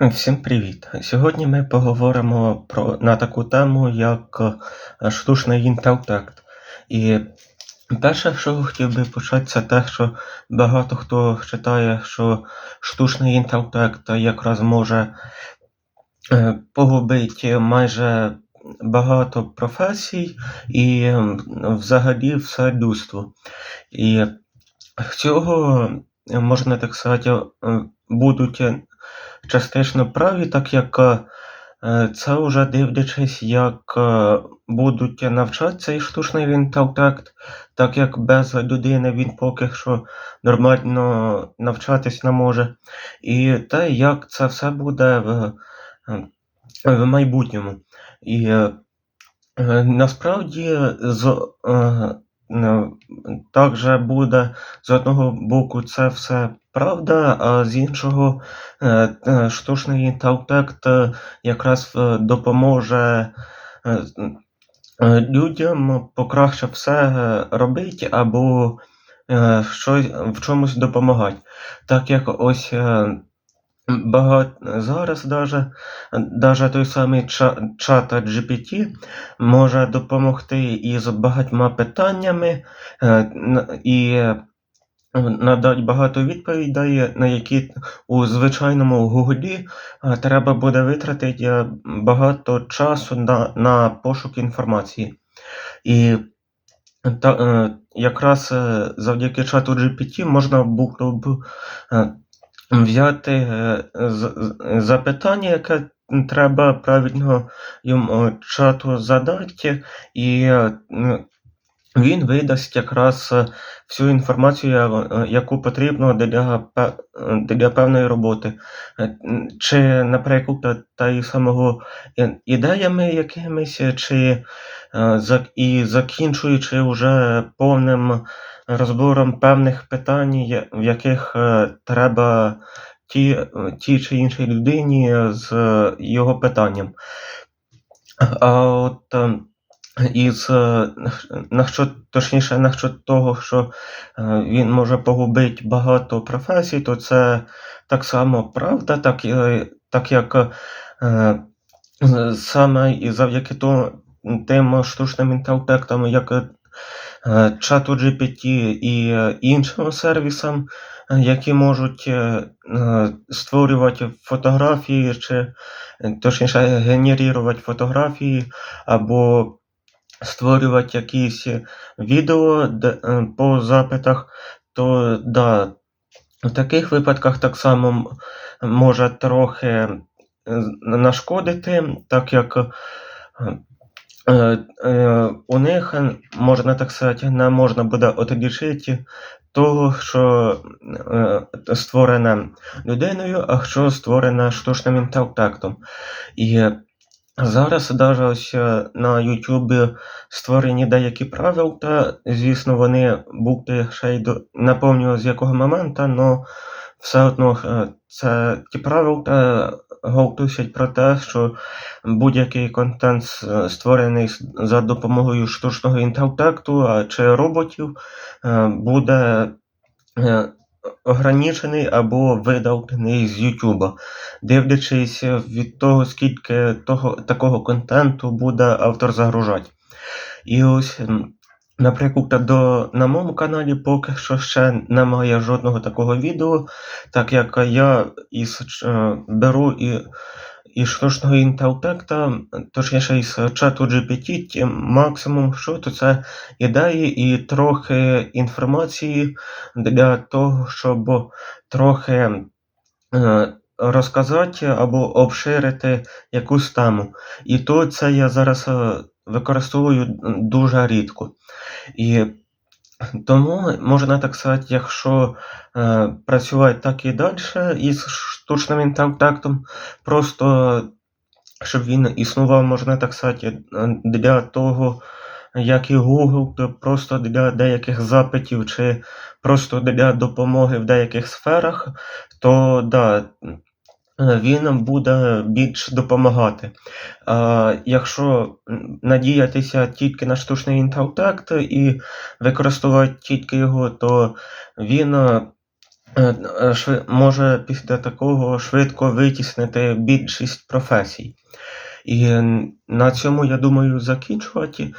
Всім привіт! Сьогодні ми поговоримо про, на таку тему, як е, штучний інтелект. І перше, що хотів би почати, це те, що багато хто вважає, що штучний інтелект якраз може е, погубити майже багато професій і взагалі все людство. І цього, е, можна так сказати, будуть частично праві, так як е, це вже дивлячись, як е, будуть навчати цей штучний інтелект, так як без людини він поки що нормально навчатись не може. І те, як це все буде в, е, в майбутньому. І е, е, насправді з, е, е, також буде з одного боку це все правда, а з іншого е, е, штучний інтелект е, якраз допоможе людям покраще все робити або в чомусь допомагати. Так як ось багато зараз даже, даже той самий ча- чат GPT може допомогти із багатьма питаннями е, і надати багато відповідей, на які у звичайному Гуглі е, треба буде витратити е, багато часу на, на пошук інформації. І та, якраз завдяки чату GPT можна було б взяти е, запитання, яке треба правильно йому чату задати, і е, він видасть якраз е, всю інформацію, е, яку потрібно для, е, для певної роботи. Чи, наприклад, та й самого ідеями якимись, чи і закінчуючи вже повним розбором певних питань, в яких треба ті, тій чи іншій людині з його питанням. А от із е, насчет, точніше, насчет того, що е, він може погубити багато професій, то це так само правда, так, е, так як саме і завдяки тим штучним інтелектам, як чату GPT і іншим сервісам, які можуть створювати фотографії, чи точніше генерувати фотографії, або створювати якісь відео де, е, по запитах, то да, в таких випадках так само може трохи е, нашкодити, так як е, у них, можна так сказати, не можна буде отлічити того, що створене людиною, а що створене штучним інтелектом. І Зараз даже ось е, на Ютубі створені деякі правила, та, звісно, вони бути ще й до не з якого моменту, але все одно е, це ті правила говорять про те, що будь-який контент створений за допомогою штучного інтелекту чи роботів е, буде е, ограничений або видалений з Ютуба, дивлячись від того, скільки того, такого контенту буде автор загружати. І ось, наприклад, до, на моєму каналі поки що ще немає жодного такого відео, так як я із, е, беру і із штучного інтелекта, точніше із чату GPT, максимум, що то це ідеї і трохи інформації для того, щоб трохи е, розказати або обширити якусь тему. І то це я зараз е, використовую дуже рідко. І тому можна так сказати, якщо е, працювати так і далі із штучним інтелектом, просто щоб він існував, можна так сказати, е, для того, як і Google, то просто для деяких запитів чи просто для допомоги в деяких сферах, то да, він буде більш допомагати. А якщо надіятися тільки на штучний інтелект і використовувати тільки його, то він е, е, е, може після такого швидко витіснити більшість професій. І на цьому, я думаю, закінчувати.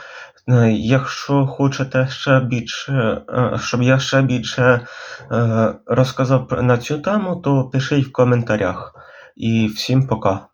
Е, Якщо хочете ще більше, е, щоб я ще більше е, розказав на цю тему, то пишіть в коментарях. І всім пока.